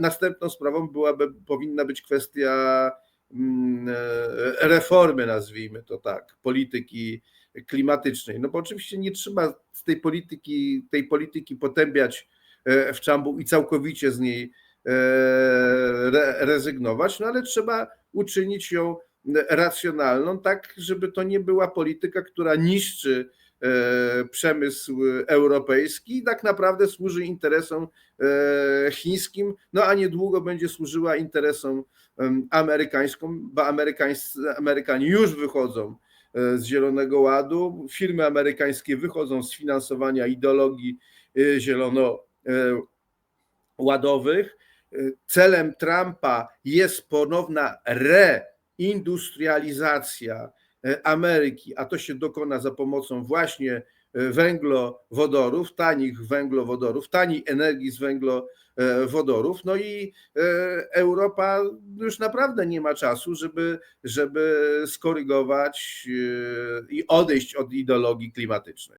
Następną sprawą byłaby, powinna być kwestia mm, e, reformy, nazwijmy to tak, polityki klimatycznej. No bo oczywiście nie trzeba z tej polityki, tej polityki potępiać e, w czambu i całkowicie z niej e, re- rezygnować, no ale trzeba uczynić ją racjonalną, tak żeby to nie była polityka, która niszczy przemysł europejski tak naprawdę służy interesom e, chińskim, no a niedługo będzie służyła interesom amerykańskim, bo Amerykanie już wychodzą e, z Zielonego Ładu, firmy amerykańskie wychodzą z finansowania ideologii e, zielonoładowych. E, Celem Trumpa jest ponowna reindustrializacja e, Ameryki, a to się dokona za pomocą właśnie e, węglowodorów, tanich węglowodorów, taniej energii z węglowodorów. No i e, Europa już naprawdę nie ma czasu, żeby, żeby skorygować e, i odejść od ideologii klimatycznej.